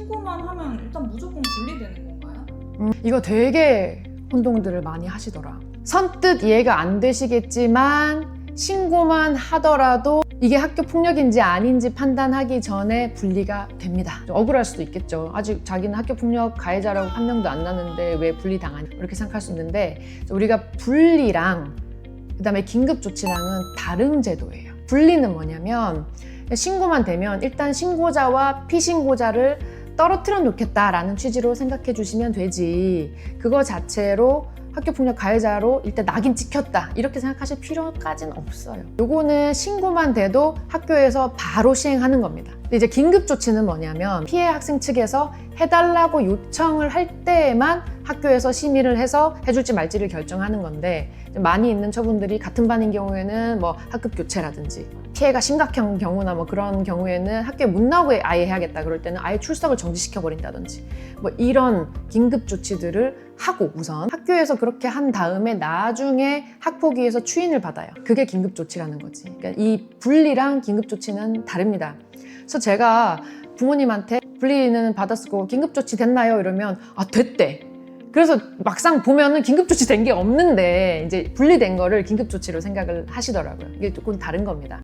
신고만 하면 일단 무조건 분리되는 건가요? 음, 이거 되게 혼동들을 많이 하시더라. 선뜻 이해가 안 되시겠지만 신고만 하더라도 이게 학교 폭력인지 아닌지 판단하기 전에 분리가 됩니다. 좀 억울할 수도 있겠죠. 아직 자기는 학교 폭력 가해자라고 판명도 안 났는데 왜 분리 당하냐 이렇게 생각할 수 있는데 우리가 분리랑 그다음에 긴급 조치랑은 다른 제도예요. 분리는 뭐냐면 신고만 되면 일단 신고자와 피신고자를 떨어뜨려 놓겠다라는 취지로 생각해 주시면 되지. 그거 자체로 학교폭력 가해자로 일단 낙인 찍혔다 이렇게 생각하실 필요까지는 없어요. 요거는 신고만 돼도 학교에서 바로 시행하는 겁니다. 이제 긴급 조치는 뭐냐면 피해 학생 측에서 해달라고 요청을 할 때에만 학교에서 심의를 해서 해줄지 말지를 결정하는 건데 많이 있는 처분들이 같은 반인 경우에는 뭐 학급 교체라든지 피해가 심각한 경우나 뭐 그런 경우에는 학교에 못 나오게 아예 해야겠다 그럴 때는 아예 출석을 정지시켜 버린다든지 뭐 이런 긴급 조치들을 하고 우선 학교에서 그렇게 한 다음에 나중에 학폭위에서 추인을 받아요. 그게 긴급 조치라는 거지. 그러니까 이 분리랑 긴급 조치는 다릅니다. 그래서 제가 부모님한테 분리는 받았을 거고 긴급 조치 됐나요? 이러면 아 됐대. 그래서 막상 보면은 긴급 조치 된 게 없는데 이제 분리된 거를 긴급 조치로 생각을 하시더라고요. 이게 조금 다른 겁니다.